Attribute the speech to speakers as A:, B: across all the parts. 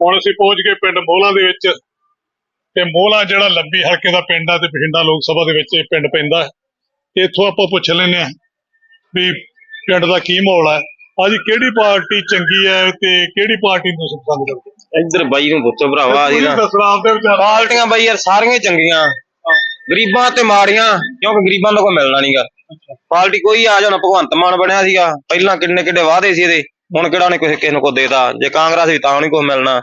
A: ਹੁਣ ਅਸੀਂ ਪਹੁੰਚ ਗਏ ਪਿੰਡ ਮੋਹਲਾ ਦੇ ਵਿੱਚ। ਤੇ ਮੋਹਲਾ ਜਿਹੜਾ ਲੰਬੀ ਹਲਕੇ ਦਾ ਪਿੰਡ ਆ ਤੇ ਬਠਿੰਡਾ ਲੋਕ ਸਭਾ ਦੇ ਵਿੱਚ ਇਹ ਪਿੰਡ ਪੈਂਦਾ ਇੱਥੋਂ ਆਪਾਂ ਪੁੱਛ ਲੈਂਦੇ ਆ ਵੀ ਪਿੰਡ ਦਾ ਕੀ ਮਾਹੌਲ ਹੈ ਅੱਜ ਕਿਹੜੀ ਪਾਰਟੀ ਚੰਗੀ ਹੈ ਤੇ ਕਿਹੜੀ ਪਾਰਟੀ ਨੂੰ ਪਸੰਦ ਕਰਦੇ
B: ਇੱਧਰ ਬਾਈ ਨੂੰ ਪੁੱਛੋ ਭਰਾਵਾ ਜੀ ਪਾਰਟੀਆਂ ਬਾਈ ਯਾਰ ਸਾਰੀਆਂ ਚੰਗੀਆਂ। ਗਰੀਬਾਂ ਤੇ ਮਾੜੀਆਂ ਕਿਉਂਕਿ ਗਰੀਬਾਂ ਨੂੰ ਕੋਈ ਮਿਲਣਾ ਨਹੀਂਗਾ ਪਾਰਟੀ ਕੋਈ ਆ ਜਾਣਾ ਭਗਵੰਤ ਮਾਨ ਬਣਿਆ ਸੀਗਾ। ਪਹਿਲਾਂ ਕਿੰਨੇ ਕਿੰਨੇ ਵਾਅਦੇ ਸੀ ਇਹਦੇ। ਹੁਣ ਕਿਹੜਾ ਨੇ ਕਿਸੇ ਕਿਸੇ ਨੂੰ ਕੋ ਦੇਤਾ ਜੇ ਕਾਂਗਰਸ ਵੀ ਤਾਂ ਨਹੀਂ ਕੁਛ ਮਿਲਣਾ।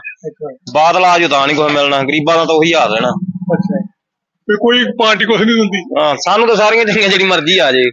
B: ਬਾਦਲ ਆ ਜੂ ਤਾਂ ਨਹੀਂ ਕੁਛ ਮਿਲਣਾ। ਗਰੀਬਾਂ ਦਾ ਤਾਂ ਉਹੀ ਹਾਲ ਰਹਿਣਾ
A: ਅੱਛਾ। ਵੀ ਕੋਈ ਪਾਰਟੀ ਕੁਛ ਨਹੀਂ ਦਿੰਦੀ।
B: ਹਾਂ ਸਾਨੂੰ ਤਾਂ ਸਾਰੀਆਂ ਚੰਗੀਆਂ ਜਿਹੜੀ ਮਰਜ਼ੀ ਆ ਜੇ।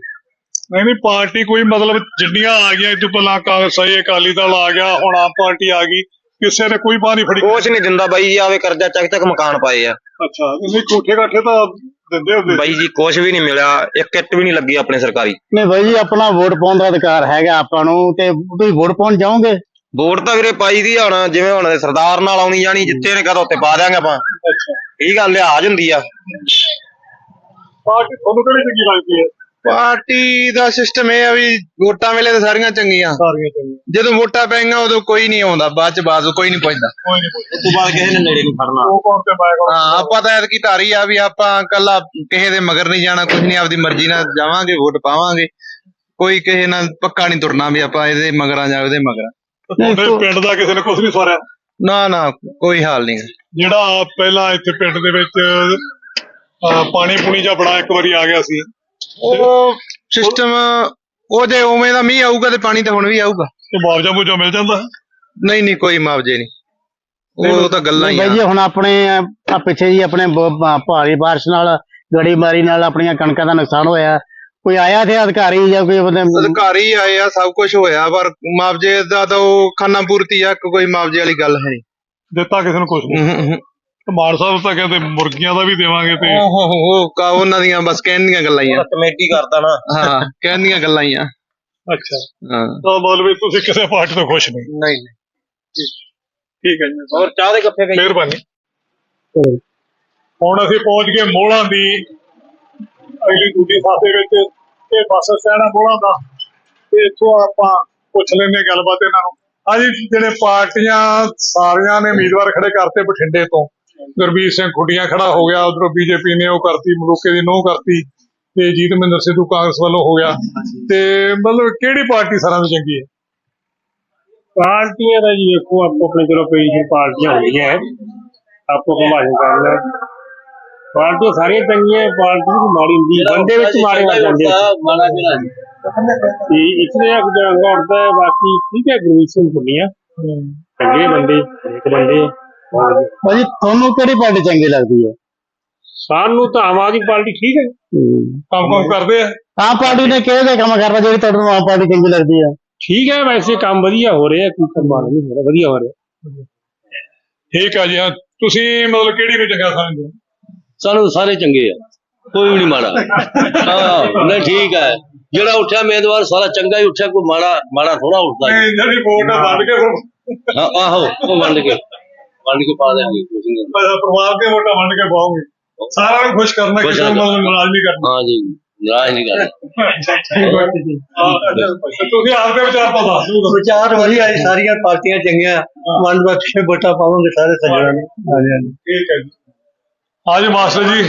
A: ਨਹੀਂ ਨਹੀਂ ਪਾਰਟੀ ਕੋਈ ਮਤਲਬ ਜਿੰਨੀਆਂ ਆ ਗਈਆਂ ਇਹ ਤੋਂ ਪਹਿਲਾਂ ਕਾਂਗਰਸ ਆਈ ਅਕਾਲੀ ਦਲ ਆ ਗਿਆ ਹੁਣ ਆਮ ਪਾਰਟੀ ਆ ਗਈ। ਕਿਸੇ ਨੇ ਕੋਈ ਬਾਹ ਨਹੀਂ ਫੜੀ।
B: ਕੁਛ ਨਹੀਂ ਦਿੰਦਾ ਬਾਈ ਜੀ ਆਵੇ ਕਰਜ਼ਾ ਚੱਕ ਚੱਕ ਮਕਾਨ ਪਾਏ ਆ।
A: ਅੱਛਾ ਨਹੀਂ ਕੋਠੇ ਕਾਠੇ ਤਾਂ ਦਿੰਦੇ ਹੁੰਦੇ
B: ਬਾਈ ਜੀ ਕੁਛ ਵੀ ਨਹੀਂ ਮਿਲਿਆ ਇੱਕ ਇੱਟ ਵੀ ਨਹੀਂ ਲੱਗੀ ਆਪਣੇ ਸਰਕਾਰੀ।
C: ਨਹੀਂ ਬਾਈ ਜੀ ਆਪਣਾ ਵੋਟ ਪਾਉਣ ਦਾ ਅਧਿਕਾਰ ਹੈਗਾ ਆਪਾਂ ਨੂੰ ਤੇ ਤੁਸੀਂ ਵੋਟ ਪਾਉਣ ਜਾਓਗੇ?
B: ਵੋਟ ਤਾਂ ਵੀਰੇ ਪਾਈ ਦੀ ਹੁਣ ਜਿਵੇਂ ਹੁਣ ਸਰਦਾਰ ਨਾਲ ਆਉਣੀ ਜਾਣੀ ਜਿੱਥੇ ਨੇ ਕਦੋਂ ਉੱਤੇ ਪਾ ਦਿਆਂਗੇ ਆਪਾਂ।
A: ਅੱਛਾ।
B: ਇਹ ਗੱਲ ਲਿਹਾਜ਼ ਹੁੰਦੀ ਆ।
A: ਪਾਰਟੀ ਤੁਹਾਨੂੰ ਕਿਹੜੀ ਚੰਗੀ ਲੱਗਦੀ ਹੈ?
D: ਪਾਰਟੀ ਦਾ ਸਿਸਟਮ ਇਹ ਆ ਵੀ ਵੋਟਾਂ ਵੇਲੇ ਤਾਂ ਸਾਰੀਆਂ ਚੰਗੀਆਂ।
A: ਸਾਰੀਆਂ ਚੰਗੀਆਂ।
D: ਜਦੋਂ ਵੋਟਾਂ ਪੈਂਗੀਆਂ ਉਦੋਂ ਕੋਈ ਨਹੀਂ ਆਉਂਦਾ। ਬਾਅਦ ਚ ਬਾਅਦ ਕੋਈ ਨਹੀਂ ਪੁੱਛਦਾ।
A: ਕੋਈ ਨਹੀਂ ਪੁੱਛਦਾ।
B: ਉਸ ਤੋਂ ਬਾਅਦ ਕਿਸੇ ਨੇ ਨੇੜੇ ਨਹੀਂ ਖੜਨਾ।
A: ਉਹ ਕੌਣ ਤੇ ਮੈਂ ਕੌਣ?
D: ਹਾਂ ਆਪਾਂ ਤਾਂ ਐਤਕੀ ਧਾਰੀ ਆ ਵੀ ਆਪਾਂ ਕੱਲਾ ਕਿਸੇ ਦੇ ਮਗਰ ਨਹੀਂ ਜਾਣਾ ਕੁਝ ਨਹੀਂ ਆਪਦੀ ਮਰਜ਼ੀ ਨਾਲ ਜਾਵਾਂਗੇ ਵੋਟ ਪਾਵਾਂਗੇ। ਕੋਈ ਕਿਸੇ ਨਾਲ ਪੱਕਾ ਨਹੀਂ ਤੁਰਨਾ ਵੀ ਆਪਾਂ ਇਹਦੇ ਮਗਰਾਂ ਜਾਂ ਉਹਦੇ ਮਗਰਾਂ।
A: ਤੁਹਾਡੇ ਪਿੰਡ ਦਾ ਕਿਸੇ ਨੇ ਕੁਝ ਨਹੀਂ ਸਵਾਰਿਆ?
D: ਨਾ ਨਾ ਕੋਈ ਹਾਲ ਨਹੀਂ।
A: ਜਿਹੜਾ ਪਹਿਲਾਂ ਇੱਥੇ ਪਿੰਡ ਦੇ ਵਿੱਚ ਪਾਣੀ ਪੂਣੀ ਜਾਂ ਬੜਾ ਇੱਕ ਵਾਰੀ ਆ ਗਿਆ ਸੀ।
D: ਉਹ ਸਿਸਟਮ ਉਹ ਜੇ ਉਵੇਂ ਦਾ ਮੀਂਹ ਆਊਗਾ ਤੇ ਪਾਣੀ ਤਾਂ ਹੁਣ ਵੀ ਆਊਗਾ।
A: ਤੇ ਮੁਆਵਜ਼ਾ ਮੁਆਵਜ਼ਾ ਮਿਲ ਜਾਂਦਾ?
D: ਨਹੀਂ ਨਹੀਂ ਕੋਈ ਮੁਆਵਜ਼ੇ ਨਹੀਂ। ਉਹ ਤਾਂ ਗੱਲਾਂ ਹੀ
C: ਬਾਈ
D: ਆ।
C: ਜੀ ਹੁਣ ਆਪਣੇ ਆ ਪਿੱਛੇ ਜੀ ਆਪਣੇ ਬ- ਬ- ਭਾਰੀ ਬਾਰਿਸ਼ ਨਾਲ ਗੜੀਮਾਰੀ ਨਾਲ ਆਪਣੀਆਂ ਕਣਕਾਂ ਦਾ ਨੁਕਸਾਨ ਹੋਇਆ। ਕੋਈ ਆਇਆ ਤੇ ਅਧਿਕਾਰੀ ਜਾਂ ਕੋਈ ਉਹਦੇ
D: ਅਧਿਕਾਰੀ ਆਏ ਆ ਸਭ ਕੁਝ ਹੋਇਆ ਪਰ ਮੁਆਵਜ਼ੇ ਦਾ ਤਾਂ ਉਹ ਖਾਨਾ ਪੂਰਤੀ ਆ ਕੋਈ ਮੁਆਵਜ਼ੇ ਵਾਲੀ ਗੱਲ ਹੈ
A: ਦਿੱਤਾ ਕਿਸੇ ਨੂੰ ਕੁਝ ਨਹੀਂ।
D: ਨਹੀਂ
A: ਮਾਨ ਸਾਹਿਬ ਤਾਂ ਕਹਿੰਦੇ ਮੁਰਗੀਆਂ ਦਾ ਵੀ ਦੇਵਾਂਗੇ ਤੇ
D: ਉਹ ਉਹ ਕਾ ਉਹਨਾਂ ਦੀਆਂ ਬਸ ਕਹਿਣ ਦੀਆਂ ਗੱਲਾਂ ਹੀ ਆ।
B: ਕਮੇਟੀ ਕਰਦਾ ਨਾ।
D: ਹਾਂ ਕਹਿਣ ਦੀਆਂ ਗੱਲਾਂ ਹੀ ਆ।
A: ਅੱਛਾ।
D: ਹਾਂ।
A: ਤਾਂ ਮਤਲਬ ਵੀ ਤੁਸੀਂ ਕਿਸੇ ਪਾਰਟੀ ਤੋਂ ਖੁਸ਼ ਨਹੀਂ।
D: ਨਹੀਂ
A: ਠੀਕ। ਹੈ ਜੀ।
B: ਹੋਰ ਚਾਹ ਦੇ ਕੱਪੇ ਗਈ
A: ਮਿਹਰਬਾਨੀ। ਹੁਣ ਅਸੀਂ ਪਹੁੰਚ ਗਏ ਮੋਹਲਾਂ ਦੀ। ਅਗਲੀ ਦੂਜੀ ਸਾਥੇ ਵਿੱਚ ਇਹ ਬੱਸ ਸਟੈਂਡ ਆ ਮੋਹਲਾਂ ਦਾ। ਤੇ ਇੱਥੋਂ ਆਪਾਂ ਪੁੱਛ ਹਾਂ ਗੱਲਬਾਤ ਇਹਨਾਂ ਨੂੰ। ਹਾਂਜੀ ਜਿਹੜੇ ਪਾਰਟੀਆਂ ਸਾਰੀਆਂ ਨੇ ਉਮੀਦਵਾਰ ਖੜੇ ਕਰਤੇ ਬਠਿੰਡੇ ਤੋਂ। ਗੁਰਬੀਰ ਸਿੰਘ ਖੁੱਡੀਆਂ ਖੜਾ ਹੋ ਗਿਆ ਉਧਰੋਂ ਬੀਜੇਪੀ ਨੇ ਉਹ ਕਰਤੀ ਮਲੂਕੇ ਦੀ ਨੋਹ ਕਰਤੀ ਤੇ ਜੀਤ ਮਹਿੰਦਰ ਸਿੱਧੂ ਕਾਂਗਰਸ ਵੱਲੋਂ ਹੋ ਗਿਆ। ਤੇ ਮਤਲਬ ਕਿਹੜੀ ਪਾਰਟੀ ਸਾਰਿਆਂ ਤੋਂ ਚੰਗੀ ਹੈ?
E: ਪਾਰਟੀਆਂ ਦਾ ਜੀ ਦੇਖੋ ਆਪੋ ਆਪਣੇ ਚਲੋ ਕੋਈ ਜੀ ਪਾਰਟੀਆਂ ਹੁੰਦੀਆਂ ਹੈ ਆਪੋ ਕੋ ਭਾਸ਼ਣ ਕਰਨਾ ਪਾਰਟੀਆਂ ਸਾਰੀਆਂ ਚੰਗੀਆਂ ਪਾਰਟੀ ਦੀ ਮਾੜੀ ਹੁੰਦੀ ਬੰਦੇ ਵਿੱਚ ਮਾਰੇ ਆ ਜਾਂਦੇ ਆ। ਤੇ ਇਸ ਲਈ ਇੱਕ ਜੰਗ ਉੱਠਦਾ ਹੈ ਬਾਕੀ ਠੀਕ ਹੈ ਸਿੰਘ ਭੁੱਲੀਆਂ ਚੰਗੇ ਬੰਦੇ ਇੱਕ ਬੰਦੇ। ਆ।
C: ਬਾਈ ਜੀ ਤੁਹਾਨੂੰ ਕਿਹੜੀ ਪਾਰਟੀ ਚੰਗੀ ਲੱਗਦੀ ਹੈ?
E: ਸਾਨੂੰ ਤਾਂ ਆਮ ਆਦਮੀ ਪਾਰਟੀ ਠੀਕ ਹੈ।
A: ਕੰਮ ਕੰਮ ਕਰਦੇ ਆ।
C: ਆਮ ਪਾਰਟੀ ਨੇ ਕਿਹੜੇ ਜਿਹੇ ਕੰਮ ਕਰਨਾ ਜਿਹੜੀ ਤੁਹਾਨੂੰ ਆਮ ਪਾਰਟੀ ਚੰਗੀ ਲੱਗਦੀ ਹੈ?
E: ਠੀਕ ਹੈ ਵੈਸੇ ਕੰਮ ਵਧੀਆ ਹੋ ਰਿਹਾ ਕੋਈ ਕਰਮਾਨ ਨਹੀਂ ਹੋ ਰਿਹਾ ਵਧੀਆ ਹੋ ਰਿਹਾ।
A: ਠੀਕ ਆ ਜੀ ਹਾਂ। ਤੁਸੀਂ ਮਤਲਬ ਕਿਹੜੀ ਨੂੰ ਚੰਗਾ ਸਮਝਦੇ ਹੋ?
F: ਸਾਨੂੰ ਸਾਰੇ ਚੰਗੇ ਆ ਕੋਈ ਵੀ ਨਹੀਂ ਮਾੜਾ। ਹਾਂ ਨਹੀਂ ਠੀਕ ਹੈ। ਜਿਹੜਾ ਉੱਠਿਆ ਉਮੀਦਵਾਰ ਸਾਰਾ ਚੰਗਾ ਹੀ ਉੱਠਿਆ ਕੋਈ ਮਾੜਾ ਮਾੜਾ ਥੋੜਾ ਉੱਠਦਾ ਹੈ।
A: ਨਹੀਂ, ਜਿਹੜੀ ਵੋਟ ਆ ਵੰਡ ਕੇ
F: ਆਹੋ ਉਹ ਵੰਡ ਕੇ। ਵੰਡ ਕੇ ਪਾ ਕੁਝ ਨਹੀਂ
A: ਅੱਛਾ, ਪਰਿਵਾਰ ਦੀਆਂ ਵੋਟਾਂ ਵੰਡ ਕੇ ਪਾਓਗੇ। ਸਾਰਿਆਂ ਨੂੰ ਖੁਸ਼ ਕਰਨਾ ਕਿਸੇ ਨੂੰ ਨਾਰਾਜ਼ ਨਹੀਂ ਕਰਨਾ।
F: ਹਾਂ ਜੀ ਨਾਰਾਜ਼ ਨਹੀਂ ਕਰਨਾ।
A: ਹਾਂ, ਤੁਸੀਂ ਆਪਦੇ ਵਿਚਾਰ ਤਾਂ ਦੱਸ ਦਿਓ।
G: ਵਿਚਾਰ ਵਧੀਆ ਹੈ ਸਾਰੀਆਂ ਪਾਰਟੀਆਂ ਚੰਗੀਆਂ ਵੰਡ ਵੰਡ ਕੇ ਵੋਟਾਂ ਪਾਵਾਂਗੇ ਸਾਰੇ ਸੱਜਣਾਂ ਨੂੰ। ਹਾਂਜੀ ਹਾਂਜੀ।
A: ਠੀਕ ਹੈ ਜੀ। ਹਾਂਜੀ ਮਾਸਟਰ ਜੀ।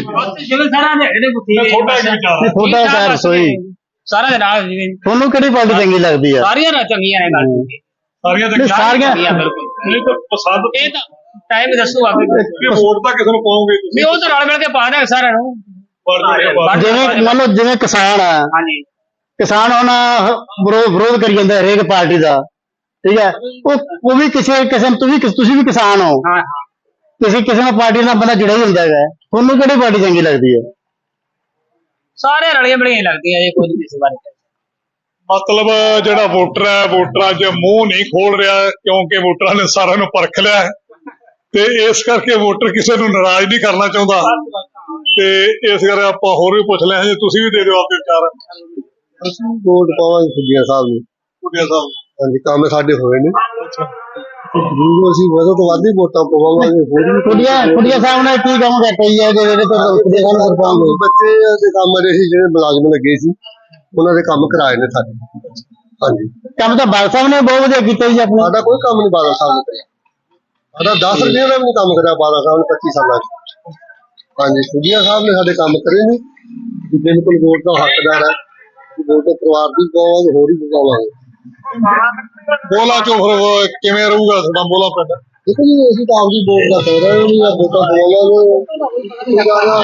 H: ਜਿਵੇਂ ਸਾਰਾ ਦੇ ਦੇ
A: ਇਹ ਕੀ ਵਿਚਾਰ ਹੈ
C: ਵਿਚਾਰ ਰਸੋਈ।
H: ਸਾਰਾ ਦੇ ਨਾਲ
C: ਤੁਹਾਨੂੰ ਕਿਹੜੀ ਪਾਰਟੀ ਚੰਗੀ ਲੱਗਦੀ ਹੈ
H: ਸਾਰੀਆਂ ਨਾ ਚੰਗੀਆਂ ਨੇ ਗੱਲ
A: ਸਾਰੀਆਂ ਤੇ
C: ਸਾਰੀਆਂ
H: ਚੰਗੀਆਂ ਬਿਲਕੁਲ।
A: ਨਹੀਂ ਤਾਂ ਪਸੰਦ
H: ਇਹ ਤਾਂ ਟਾਈਮ ਦੱਸੋ ਆਪੇ
A: ਕਿ ਵੋਟ ਤਾਂ ਕਿਸੇ ਨੂੰ ਪਾਓਗੇ ਤੁਸੀਂ।
H: ਨਹੀਂ ਉਹ ਤਾਂ ਰਲ ਮਿਲ ਕੇ ਪਾ ਦੇ ਸਾਰਿਆਂ ਨੂੰ।
C: ਜਿਵੇਂ ਮੰਨ ਲਓ ਜਿਵੇਂ ਕਿਸਾਨ ਆ
H: ਹਾਂਜੀ।
C: ਕਿਸਾਨ ਹੁਣ ਵਿਰੋਧ ਵਿਰੋਧ ਕਰੀ ਜਾਂਦਾ ਹਰੇਕ ਪਾਰਟੀ ਦਾ। ਠੀਕ ਹੈ? ਉਹ ਉਹ ਵੀ ਕਿਸੇ ਕਿਸਮ ਤੁਸੀਂ ਵੀ ਤੁਸੀਂ ਵੀ ਕਿਸਾਨ ਹੋ।
H: ਹਾਂ
C: ਕਿਸੇ ਕਿਸੇ ਨਾਲ ਪਾਰਟੀ ਨਾਲ ਬੰਦਾ ਜੁੜਿਆ ਹੀ ਹੁੰਦਾ ਹੈਗਾ। ਤੁਹਾਨੂੰ ਕਿਹੜੀ ਪਾਰਟੀ ਚੰਗੀ ਲੱਗਦੀ ਹੈ?
H: ਸਾਰੇ ਰਲੀਆਂ ਮਿਲੀਆਂ ਹੀ ਲੱਗਦੀਆਂ ਇਹ ਕੋਈ ਨਹੀਂ ਇਸ ਬਾਰੇ
A: ਮਤਲਬ ਜਿਹੜਾ ਵੋਟਰ ਹੈ ਵੋਟਰਾਂ 'ਚ ਮੂੰਹ ਨਹੀਂ ਖੋਲ ਰਿਹਾ ਕਿਉਂਕਿ ਵੋਟਰਾਂ ਨੇ ਸਾਰਿਆਂ ਨੂੰ ਪਰਖ ਲਿਆ ਹੈ। ਤੇ ਇਸ ਕਰਕੇ ਵੋਟਰ ਕਿਸੇ ਨੂੰ ਨਾਰਾਜ਼ ਨਹੀਂ ਕਰਨਾ ਚਾਹੁੰਦਾ। ਤੇ ਇਸ ਕਰਕੇ ਆਪਾਂ ਹੋਰ ਵੀ ਪੁੱਛ ਲਿਆ ਜੇ ਤੁਸੀਂ ਵੀ ਦੇ ਦਿਓ ਆਪਦੇ ਵਿਚਾਰ।
G: ਅਸੀਂ ਵੋਟ ਪਾਵਾਂਗੇ ਖੁੱਡੀਆਂ ਸਾਹਿਬ ਨੂੰ।
A: ਕੁੜੀਆਂ ਸਾਹਿਬ
G: ਹਾਂਜੀ ਕੰਮ ਸਾਡੇ ਹੋਏ ਨੇ। ਜਰੂਰ ਅਸੀਂ ਵੱਧ ਤੋਂ ਵੱਧ ਹੀ ਵੋਟਾਂ ਪਵਾਵਾਂਗੇ ਹੋਰ ਵੀ
C: ਕੁੜੀਆਂ ਕੁੜੀਆਂ ਸਾਹਿਬ ਨੇ ਕੀ ਕੰਮ ਜੀ ਇਹਦੇ ਜਿਹੜੇ ਤੋਂ ਕੁੜੀਆਂ ਨੂੰ ਹੋਏ
G: ਬੱਚੇ ਦੇ ਕੰਮ ਰਹੇ ਸੀ ਜਿਹੜੇ ਮੁਲਾਜ਼ਮ ਲੱਗੇ ਸੀ ਉਹਨਾਂ ਦੇ ਕੰਮ ਕਰਾਏ ਨੇ ਸਾਡੇ। ਹਾਂਜੀ।
C: ਕੰਮ ਤਾਂ ਬਾਲ ਸਾਹਿਬ ਨੇ ਬਹੁਤ ਵਧੀਆ ਕੀਤਾ ਜੀ ਆਪਣੇ।
G: ਸਾਡਾ ਕੋਈ ਕੰਮ ਨਹੀਂ ਬਾਦਲ ਸਾਹਿਬ ਨੇ ਕਰਿਆ। ਸਾਡਾ 10 ਰੁਪਏ ਦਾ ਵੀ ਨਹੀਂ ਕੰਮ ਕਰਿਆ ਬਾਦਲ ਸਾਹਿਬ ਨੇ 25 ਸਾਲਾਂ ਚ। ਹਾਂਜੀ ਸੁਜੀਆ ਸਾਹਿਬ ਨੇ ਸਾਡੇ ਕੰਮ ਕਰੇ ਨਹੀਂ ਜੀ ਬਿਲਕੁਲ ਵੋਟ ਦਾ ਹੱਕਦਾਰ ਹੈ। ਵੋਟ ਪਰਿਵਾਰ ਦੀ ਪਾਵਾਂਗੇ ਹੋਰ ਹੀ ਪਾਵਾਂਗੇ
A: ਬੋਲਾ ਚੋਂ ਫਿਰ ਕਿਵੇਂ ਰਹੂਗਾ ਤੁਹਾਡਾ ਬੋਲਾ ਪਿੰਡ?
G: ਦੇਖੋ ਜੀ ਅਸੀਂ ਤਾਂ ਆਪਦੀ ਵੋਟ ਦਾ ਕਹਿ ਰਹੇ ਹਾਂ ਵੀ ਇਹ ਵੋਟਾਂ ਪਵਾਵਾਂਗੇ ਜ਼ਿਆਦਾ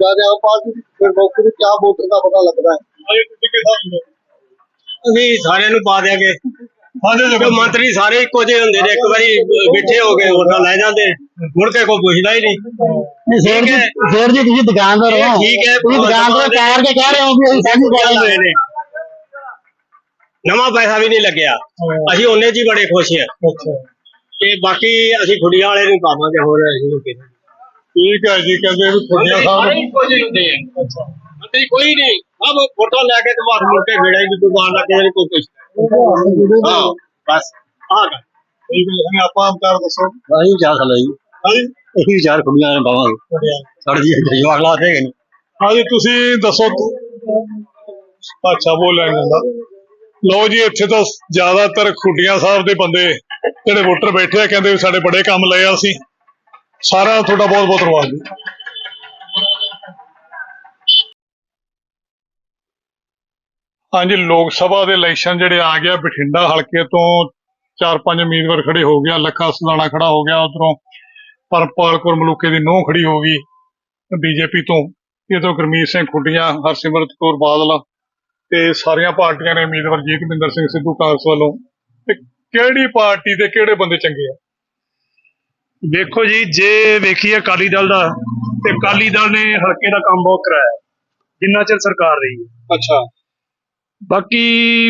G: ਜ਼ਿਆਦਾ ਆਮ ਪਾਰਟੀ ਫਿਰ ਮੌਕੇ ਤੇ ਕਿਆ ਵੋਟਰ ਦਾ ਪਤਾ ਲੱਗਦਾ ਹੈ?
E: ਅਸੀਂ ਸਾਰਿਆਂ ਨੂੰ ਪਾ ਦਿਆਂਗੇ। ਤੇ ਮੰਤਰੀ ਸਾਰੇ ਇੱਕੋ ਜਿਹੇ ਹੁੰਦੇ ਨੇ ਇੱਕ ਵਾਰੀ ਬਿਠੇ ਹੋ ਗਏ ਵੋਟਾਂ ਲੈ ਜਾਂਦੇ ਮੁੜ ਕੇ ਕੋਈ ਪੁੱਛਦਾ ਹੀ ਨਹੀਂ।
C: ਨਹੀਂ ਸੇਠ ਜੀ ਸੇਠ ਜੀ ਤੁਸੀਂ ਦੁਕਾਨਦਾਰ ਹੋ।
E: ਠੀਕ ਹੈ,
C: ਤੁਸੀਂ ਦੁਕਾਨਦਾਰ ਕਾਰ ਕੇ ਕਹਿ ਰਹੇ ਹੋ ਵੀ ਅਸੀਂ ਸਾਂਝੀ
E: ਹੋਏ
C: ਕਰਾਂਗੇ
E: ਨੇ। ਨਵਾਂ ਪੈਸਾ ਵੀ ਨਹੀਂ ਲੱਗਿਆ। ਅਸੀਂ ਉਹਨੇ ਜੀ ਬੜੇ ਖੁਸ਼ ਹਾਂ।
A: ਅੱਛਾ।
E: ਤੇ ਬਾਕੀ ਅਸੀਂ ਖੁੱਡੀਆਂ ਵਾਲੇ ਨੂੰ ਪਾਵਾਂਗੇ ਹੋਰ ਅਸੀਂ।
A: ਠੀਕ ਹੈ ਜੀ ਕਹਿੰਦੇ ਵੀ ਖੁੱਡੀਆਂ
E: ਸਾਰੇ
A: ਸਾਹਿਬ
E: ਜਿਹੇ ਹੁੰਦੇ ਆ। ਮੰਤਰੀ ਕੋਈ ਨਹੀਂ। ਸਭ ਫੋਟੋ ਲੈ ਕੇ ਤੇ ਬਾਅਦ ਮੁੜ ਕੇ ਗੇੜਾ ਹੀ ਦੁਕਾਨ ਲਾ ਕੇ ਕੋਈ ਕੁਛ ਹਾਂ ਬਸ ਆ
A: ਆਪਾਂ ਦੱਸੋ। ਹਾਂਜੀ।
F: ਇਹੀ ਚਾਰ ਕੁੜੀਆਂ ਨੇ ਬਾਵਾਂਗੇ ਸੜ ਜੀ ਜਵਾਕ ਲਾ ਕੇ ਗਏ
A: ਹਾਂਜੀ ਤੁਸੀਂ ਦੱਸੋ ਅੱਛਾ ਨਹੀਂ ਜਾਂਦਾ। ਲਓ ਜੀ ਇੱਥੇ ਤਾਂ ਜ਼ਿਆਦਾਤਰ ਖੁੱਡੀਆਂ ਸਾਹਿਬ ਦੇ ਬੰਦੇ ਜਿਹੜੇ ਵੋਟਰ ਬੈਠੇ ਆ ਕਹਿੰਦੇ ਸਾਡੇ ਬੜੇ ਕੰਮ ਲਏ ਆ ਅਸੀਂ। ਸਾਰਾ ਤੁਹਾਡਾ ਬਹੁਤ ਬਹੁਤ ਧੰਨਵਾਦ ਜੀ। ਹਾਂਜੀ ਲੋਕ ਸਭਾ ਦੇ ਇਲੈਕਸ਼ਨ ਜਿਹੜੇ ਆ ਗਿਆ ਬਠਿੰਡਾ ਹਲਕੇ ਤੋਂ ਚਾਰ ਪੰਜ ਉਮੀਦਵਾਰ ਖੜੇ ਹੋ ਗਿਆ ਲੱਖਾ ਸਦਾਣਾ ਖੜਾ ਹੋ ਗਿਆ ਉਧਰੋਂ ਪਰਪਾਲ ਕੌਰ ਮਲੂਕੇ ਦੀ ਨੋਹ ਖੜੀ ਹੋ ਗਈ ਬੀਜੇਪੀ ਤੋਂ ਇਹ ਤੋਂ ਗੁਰਮੀਤ ਸਿੰਘ ਖੁੱਡੀਆਂ ਹਰਸਿਮਰਤ ਕੌਰ ਬਾਦਲ ਤੇ ਸਾਰੀਆਂ ਪਾਰਟੀਆਂ ਨੇ ਉਮੀਦਵਾਰ ਜੀਤਮਿੰਦਰ ਸਿੰਘ ਸਿੱਧੂ ਕਾਂਗਰਸ ਵੱਲੋਂ ਤੇ ਕਿਹੜੀ ਪਾਰਟੀ ਦੇ ਕਿਹੜੇ ਬੰਦੇ ਚੰਗੇ ਆ?
I: ਦੇਖੋ ਜੀ ਜੇ ਵੇਖੀਏ ਅਕਾਲੀ ਦਲ ਦਾ ਤੇ ਅਕਾਲੀ ਦਲ ਨੇ ਹਲਕੇ ਦਾ ਕੰਮ ਬਹੁਤ ਕਰਾਇਆ ਜਿੰਨਾ ਚਿਰ ਸਰਕਾਰ ਰਹੀ ਹੈ।
A: ਅੱਛਾ।
I: ਬਾਕੀ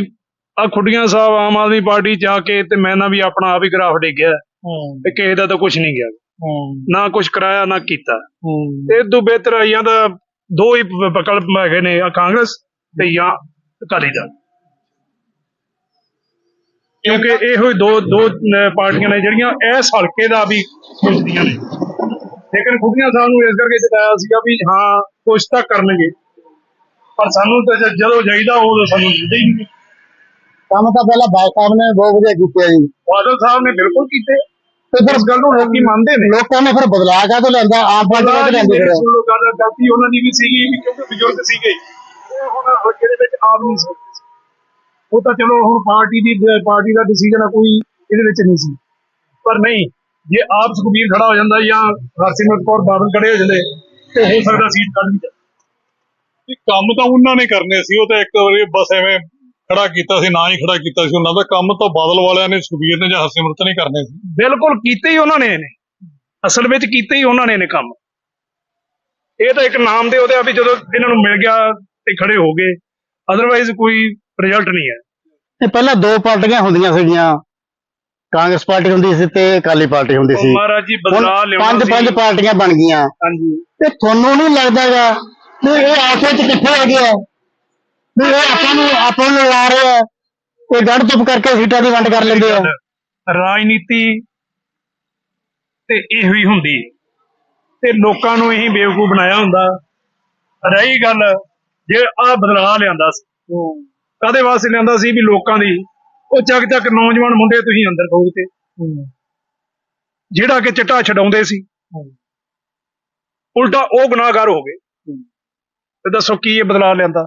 I: ਆ ਖੁੱਡੀਆਂ ਸਾਹਿਬ ਆਮ ਆਦਮੀ ਪਾਰਟੀ ਚ ਆ ਕੇ ਤੇ ਮੈਂ ਨਾ ਵੀ ਆਪਣਾ ਆਪ ਹੀ ਗ੍ਰਾਫ ਡਿੱਗਿਆ
A: ਹੂੰ।
I: ਤੇ ਕਿਸੇ ਦਾ ਤਾਂ ਕੁਝ ਨਹੀਂ ਗਿਆ।
A: ਹੂੰ।
I: ਨਾ ਕੁਝ ਕਰਾਇਆ ਨਾ ਕੀਤਾ।
A: ਹੂੰ।
I: ਇਹ ਤੋਂ ਬਿਹਤਰ ਜਾਂ ਤਾਂ ਦੋ ਹੀ ਵਿਕਲਪ ਹੈਗੇ ਨੇ ਆ ਕਾਂਗਰਸ ਤੇ ਜਾਂ ਅਕਾਲੀ ਦਲ। ਕਿਉਂਕਿ ਇਹੋ ਹੀ ਦੋ ਦੋ ਪਾਰਟੀਆਂ ਨੇ ਜਿਹੜੀਆਂ ਇਸ ਹਲਕੇ ਦਾ ਵੀ ਸੋਚਦੀਆਂ ਨੇ। ਲੇਕਿਨ ਖੁੱਡੀਆਂ ਸਾਹਿਬ ਨੂੰ ਇਸ ਕਰਕੇ ਜਿਤਾਇਆ ਸੀਗਾ ਵੀ ਹਾਂ ਕੁਛ ਤਾਂ ਕਰਨਗੇ। ਪਰ ਸਾਨੂੰ ਤਾਂ ਜ- ਜਦੋਂ ਜਾਈਦਾ ਉਦੋਂ ਸਾਨੂੰ ਦਿੰਦੇ ਹੀ ਨਹੀਂ।
C: ਕੰਮ ਤਾਂ ਪਹਿਲਾਂ ਬਾਈ ਸਾਹਿਬ ਨੇ ਬਹੁਤ ਵਧੀਆ ਕੀਤੇ ਜੀ।
I: ਬਾਦਲ ਸਾਹਿਬ ਨੇ ਬਿਲਕੁਲ ਕੀਤੇ।
C: ਤੇ ਫਿਰ
I: ਇਸ ਗੱਲ ਨੂੰ ਲੋਕੀ ਮੰਨਦੇ ਨੇ।
C: ਲੋਕਾਂ ਨੇ ਫਿਰ ਬਦਲਾਅ ਕਾਹਤੋਂ
I: ਬਦਲਾਅ
C: ਕਾਹਤੋਂ
I: ਜੀ
C: ਲਿਆਂਦੀ
I: ਮੇਰੀ
C: ਫਿਰ
I: ਲਓ ਗੱਲ ਗਲਤੀ ਉਹਨਾਂ ਦੀ ਵੀ ਸੀਗੀ ਵੀ ਕਿਉਂਕਿ ਬਜ਼ੁਰਗ ਸੀਗੇ। ਇਹ ਹੁਣ ਹਲਕੇ ਦੇ ਵਿੱਚ ਆਪ ਨਹੀਂ ਸੀ। ਉਹ ਤਾਂ ਚਲੋ ਹੁਣ ਪਾਰਟੀ ਦੀ ਪਾਰਟੀ ਦਾ ਡਿਸੀਜਨ ਆ ਕੋਈ ਇਹਦੇ ਵਿੱਚ ਨਹੀਂ ਸੀ। ਪਰ ਨਹੀਂ ਜੇ ਆਪ ਸੁਖਬੀਰ ਖੜਾ ਹੋ ਜਾਂਦਾ ਜਾਂ ਹਰਸਿਮਰਤ ਕੌਰ ਬਾਦਲ ਖੜੇ ਹੋ ਜਾਂਦੇ ਤੇ ਹੋ ਸਕਦਾ ਸੀਟ ਕੱਢ ਵੀ ਜਾਂਦੀ।
A: ਇਹ ਕੰਮ ਤਾਂ ਉਹਨਾਂ ਨੇ ਕਰਨੇ ਸੀ ਉਹ ਤਾਂ ਇੱਕ ਵਾਰੀ ਬਸ ਐਵੇਂ ਖੜਾ ਕੀਤਾ ਸੀ ਨਾ ਹੀ ਖੜਾ ਕੀਤਾ ਸੀ ਉਹਨਾਂ ਦਾ ਕੰਮ ਤਾਂ ਬਾਦਲ ਵਾਲਿਆਂ ਨੇ ਸੁਖਬੀਰ ਨੇ ਜਾਂ ਹਰਸਿਮਰਤ ਨੇ ਕਰਨੇ ਸੀ।
I: ਬਿਲਕੁਲ ਕੀਤੇ ਹੀ ਉਹਨਾਂ ਨੇ ਨੇ ਅਸਲ ਵਿੱਚ ਕੀਤੇ ਹੀ ਉਹਨਾਂ ਨੇ ਨੇ ਕੰਮ। ਇਹ ਤਾਂ ਇੱਕ ਨਾਮ ਦੇ ਉਹਦੇ ਆ ਵੀ ਜਦੋਂ ਇਹਨਾਂ ਨੂੰ ਮਿਲ ਗਿਆ ਤੇ ਖੜੇ ਹੋ ਗਏ ਅਦਰਵਾਈਜ਼ ਕੋਈ ਰਿਜ਼ਲਟ ਨਹੀਂ ਹੈ।
C: ਇਹ ਪਹਿਲਾਂ ਦੋ ਪਾਰਟੀਆਂ ਹੁੰਦੀਆਂ ਸੀਗੀਆਂ ਕਾਂਗਰਸ ਪਾਰਟੀ ਹੁੰਦੀ ਸੀ ਤੇ ਅਕਾਲੀ ਪਾਰਟੀ ਹੁੰਦੀ ਸੀ।
I: ਮਹਾਰਾਜ ਜੀ
C: ਹੁਣ
I: ਬਦਲਾ ਲਿਆਉਣਾ
C: ਪੰਜ ਪੰਜ ਪਾਰਟੀਆਂ ਬਣ ਗਈਆਂ।
I: ਹਾਂਜੀ।
C: ਤੇ ਤੁਹਾਨੂੰ ਨਹੀਂ ਲੱਗਦਾਗਾ ਵੀ ਇਹ ਆਪਸ ਵਿੱਚ ਗਏ ਆ? ਵੀ ਇਹ ਆਪਾਂ ਨੂੰ ਆਪਾਂ ਨੂੰ ਲੜਾ ਰਹੇ ਇਹ ਗੜ ਚੁੱਪ ਕਰਕੇ ਸੀਟਾਂ ਦੀ ਵੰਡ ਕਰ ਲੈਂਦੇ ਆ।
I: ਰਾਜਨੀਤੀ ਤੇ ਇਹੋ ਹੀ ਹੁੰਦੀ। ਤੇ ਲੋਕਾਂ ਨੂੰ ਇਹੀ ਬੇਵਕੂਫ ਬਣਾਇਆ ਹੁੰਦਾ। ਰਹੀ ਗੱਲ ਜੇ ਆ ਬਦਲਾਅ ਲਿਆਂਦਾ ਸੀ ਕਾਦੇ ਵਾਸਤੇ ਲਿਆਂਦਾ ਸੀ ਵੀ ਲੋਕਾਂ ਦੀ? ਉਹ ਚੱਕ ਚੱਕ ਨੌਜਵਾਨ ਮੁੰਡੇ ਤੁਸੀਂ ਅੰਦਰ ਖੋਗਤੇ ਜਿਹੜਾ ਕਿ ਚਿੱਟਾ ਛਡਾਉਂਦੇ ਸੀ। ਉਲਟਾ ਉਹ ਗੁਨਾਹਗਾਰ ਹੋ ਗਏ। ਤੇ ਦੱਸੋ ਕੀ ਇਹ ਬਦਲਾਅ ਲਿਆਂਦਾ?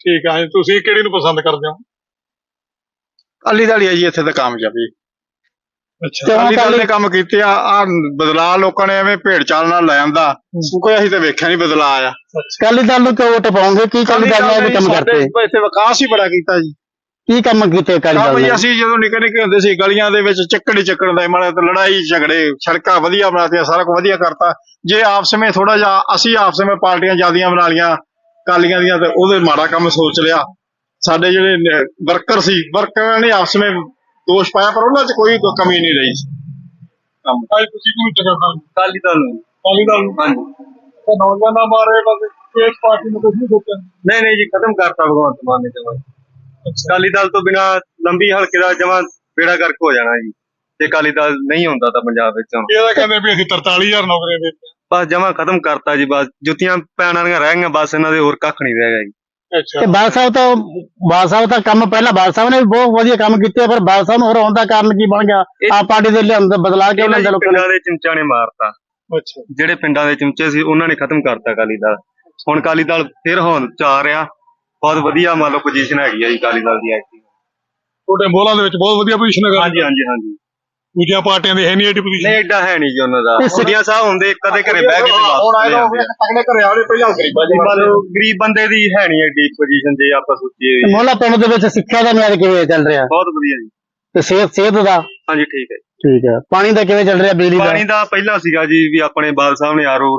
A: ਠੀਕ ਆ ਜੀ ਤੁਸੀਂ ਕਿਹੜੀ ਨੂੰ ਪਸੰਦ ਕਰਦੇ ਹੋ?
J: ਅਕਾਲੀ ਦਲ ਹੀ ਜੀ ਇੱਥੇ ਤਾਂ ਕਾਮਯਾਬੀ।
A: ਅੱਛਾ।
J: ਅਕਾਲੀ ਦਲ ਨੇ ਕੰਮ ਕੀਤੇ ਆ ਆ ਬਦਲਾ ਲੋਕਾਂ ਨੇ ਐਵੇਂ ਭੇਡ ਚਾਲ ਨਾਲ ਲੈ ਆਂਦਾ। ਕੋਈ ਅਸੀਂ ਤਾਂ ਵੇਖਿਆ ਨਹੀਂ ਬਦਲਾ ਆਇਆ
C: ਅਕਾਲੀ ਦਲ ਨੂੰ ਕਿਉਂ ਵੋਟ ਪਾਉਂਗੇ ਕੀ ਅਕਾਲੀ ਦਲ ਨੇ ਇਹ ਕੰਮ ਕਰਤੇ
J: ਇੱਥੇ ਵਿਕਾਸ ਹੀ ਬੜਾ ਕੀਤਾ ਜੀ।
C: ਕੀ ਕੰਮ ਕੀਤੇ ਅਕਾਲੀ
J: ਕੰਮ
C: ਦਲ
J: ਜੀ
C: ਨੇ?
J: ਅਸੀਂ ਜਦੋਂ ਨਿੱਕੇ ਨਿੱਕੇ ਹੁੰਦੇ ਸੀ ਗਲੀਆਂ ਦੇ ਵਿੱਚ ਚੱਕੜੀ ਚੱਕਣ ਦਾ ਮਾੜਾ ਤੇ ਲੜਾਈ ਝਗੜੇ ਸੜਕਾਂ ਵਧੀਆ ਬਣਾਤੀਆਂ ਸਾਰਾ ਕੁਝ ਵਧੀਆ ਕਰਤਾ। ਜੇ ਆਪਸ ਵਿੱਚ ਥੋੜਾ ਜਿਹਾ ਅਸੀਂ ਆਪਸ ਵਿੱਚ ਪਾਰਟੀਆਂ ਜਿਆਦੀਆਂ ਬਣਾ ਲੀਆਂ ਕਾਲੀਆਂ ਦੀਆਂ ਤੇ ਉਹਦੇ ਮਾੜਾ ਕੰਮ ਸੋਚ ਲਿਆ। ਸਾਡੇ ਜਿਹੜੇ ਵਰਕਰ ਸੀ ਵਰਕਰਾਂ ਨੇ ਆਪਸ ਵਿੱਚ ਦੋਸ਼ ਪਾਇਆ ਪਰ ਉਹਨਾਂ 'ਚ ਕੋਈ ਕਮੀ ਨਹੀਂ ਰਹੀ ਸੀ।
A: ਅੱਜ ਤੁਸੀਂ ਕਿਹਨੂੰ ਚੰਗਾ
E: ਕਾਲੀ ਦਲ ਨੂੰ।
A: ਅਕਾਲੀ ਦਲ ਨੂੰ? ਤਾਂ ਨੌਜਵਾਨਾਂ ਮਾਰੇ ਬਸ ਇਸ ਪਾਰਟੀ ਨੂੰ ਕੁਝ ਨਹੀਂ ਸੋਚਿਆ।
E: ਨਹੀਂ ਨਹੀਂ ਜੀ ਖਤਮ ਕਰਤਾ ਭਗਵੰਤ ਮਾਨ ਨੇ ਜਮਾ। ਅਕਾਲੀ ਦਲ ਤੋਂ ਬਿਨਾ ਲੰਬੀ ਹਲਕੇ ਦਾ ਜਮਾ ਬੇੜਾ ਗਰਕ ਹੋ ਜਾਣਾ ਜੀ। ਜੇ ਅਕਾਲੀ ਦਲ ਨਹੀਂ ਹੁੰਦਾ ਤਾਂ ਪੰਜਾਬ ਵਿੱਚ ਹੁਣ।
A: ਇਹ ਤਾਂ ਕਹਿੰਦੇ ਵੀ ਅਸੀਂ 43000 ਨੌਕਰੀਆਂ ਦੇ ਦਿੱਤੀਆਂ।
E: ਬਸ ਜਮਾ ਖਤਮ ਕਰਤਾ ਜੀ ਬਸ ਜੁੱਤੀਆਂ ਪੈਣ ਵਾਲੀਆਂ ਰਹਿ ਗਈਆਂ ਬਸ ਇਹਨਾਂ ਦੇ ਹੋਰ ਕੱਖ ਨਹੀਂ ਰਹਿ ਗਿਆ ਜੀ।
I: ਅੱਛਾ।
C: ਤੇ ਬਾਲ ਸਾਹਿਬ ਤਾਂ ਬਾਲ ਸਾਹਿਬ ਤਾਂ ਕੰਮ ਪਹਿਲਾਂ ਬਾਲ ਸਾਹਿਬ ਨੇ ਵੀ ਬਹੁਤ ਵਧੀਆ ਕੰਮ ਕੀਤੇ ਪਰ ਬਾਲ ਸਾਹਿਬ ਨੂੰ ਹੋਰ ਆਉਣ ਦਾ ਕਾਰਨ ਕੀ ਬਣ ਗਿਆ? ਆਪ ਪਾਰਟੀ ਦੇ ਲਿਆਉਣ ਦਾ ਬਦਲਾ ਕੇ ਉਹਨਾਂ ਦੇ ਲੋਕਾਂ
K: ਦੇ ਚਮਚਾ ਨੇ ਮਾਰਤਾ।
I: ਅੱਛਾ।
K: ਜਿਹੜੇ ਪਿੰਡਾਂ ਦੇ ਚਮਚੇ ਸੀ ਉਹਨਾਂ ਨੇ ਖਤਮ ਕਰਤਾ ਅਕਾਲੀ ਦਲ। ਹੁਣ ਅਕਾਲੀ ਦਲ ਫਿਰ ਹੋਂਦ ਚ ਆ ਰਿਹਾ। ਬਹੁਤ ਵਧੀਆ ਮੰਨ ਲਓ ਪੋਜੀਸ਼ਨ ਹੈਗੀ ਆ ਜੀ ਅਕਾਲੀ ਦਲ ਦੀ ਐਕਟਿਵ
A: ਤੁਹਾਡੇ ਮੋਹਲਾਂ ਦੇ ਵਿੱਚ ਬਹੁਤ ਵਧੀਆ ਪੋਜੀਸ਼ਨ ਹੈਗਾ।
K: ਹਾਂਜੀ ਹਾਂਜੀ ਹਾਂਜੀ।
A: ਦੂਜੀਆਂ ਪਾਰਟੀਆਂ ਦੀ ਹੈ ਨਹੀਂ ਐਡੀ ਪੋਜੀਸ਼ਨ
K: ਨਹੀਂ ਏਡਾ ਹੈ ਨਹੀਂ ਜੀ ਉਹਨਾਂ ਦਾ। ਸਿੱਧੀਆਂ ਸਾਹਿਬ ਹੁੰਦੇ ਇੱਕ ਕਦੇ ਘਰੇ ਬਹਿ ਕੇ ਤੇ
A: ਹੁਣ ਆਏ ਲੋਕ ਤਗੜੇ ਘਰੇ ਆਉਣੇ ਪਹਿਲਾਂ ਗਰੀਬਾਂ ਦੀ
K: ਮੰਨ ਲਓ ਗਰੀਬ ਬੰਦੇ ਦੀ ਹੈ ਨਹੀਂ ਏਡੀ ਪੋਜੀਸ਼ਨ ਜੇ ਆਪਾਂ ਸੋਚੀਏ
C: ਮੋਹਲਾ ਪਿੰਡ ਦੇ ਵਿੱਚ ਸਿੱਖਿਆ ਦਾ ਮਿਆਰ ਕਿਵੇਂ ਚੱਲ ਰਿਹਾ?
K: ਬਹੁਤ ਵਧੀਆ ਜੀ।
C: ਤੇ ਸਿਹਤ ਸਿਹਤ ਦਾ?
K: ਹਾਂਜੀ ਠੀਕ ਹੈ।
C: ਠੀਕ ਹੈ। ਪਾਣੀ ਦਾ ਕਿਵੇਂ ਚੱਲ ਰਿਹਾ ਬਿਜਲੀ ਦਾ?
K: ਪਾਣੀ ਦਾ ਪਹਿਲਾਂ ਸੀਗਾ ਜੀ ਵੀ ਆਪਣੇ ਬਾਲ ਸਾਹਿਬ ਨੇ ਆਰੋ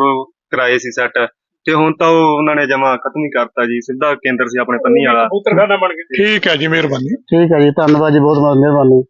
K: ਕਰਾਏ ਸੀ ਸੈੱਟ। ਤੇ ਹੁਣ ਤਾਂ ਉਹ ਉਹਨਾਂ ਨੇ ਜਮਾ ਖਤਮ ਹੀ ਕਰਤਾ ਜੀ ਸਿੱਧਾ ਕੇਂਦਰ ਸੀ ਆਪਣੇ ਪੰਨੀ ਵਾਲਾ।
A: ਬਣ ਗਏ। ਠੀਕ ਹੈ ਜੀ ਮਿਹਰਬਾਨੀ।
C: ਠੀਕ ਹੈ ਜੀ ਧੰਨਵਾਦ ਜੀ ਬਹੁਤ ਬਹੁਤ ਮਿਹਰਬਾਨੀ।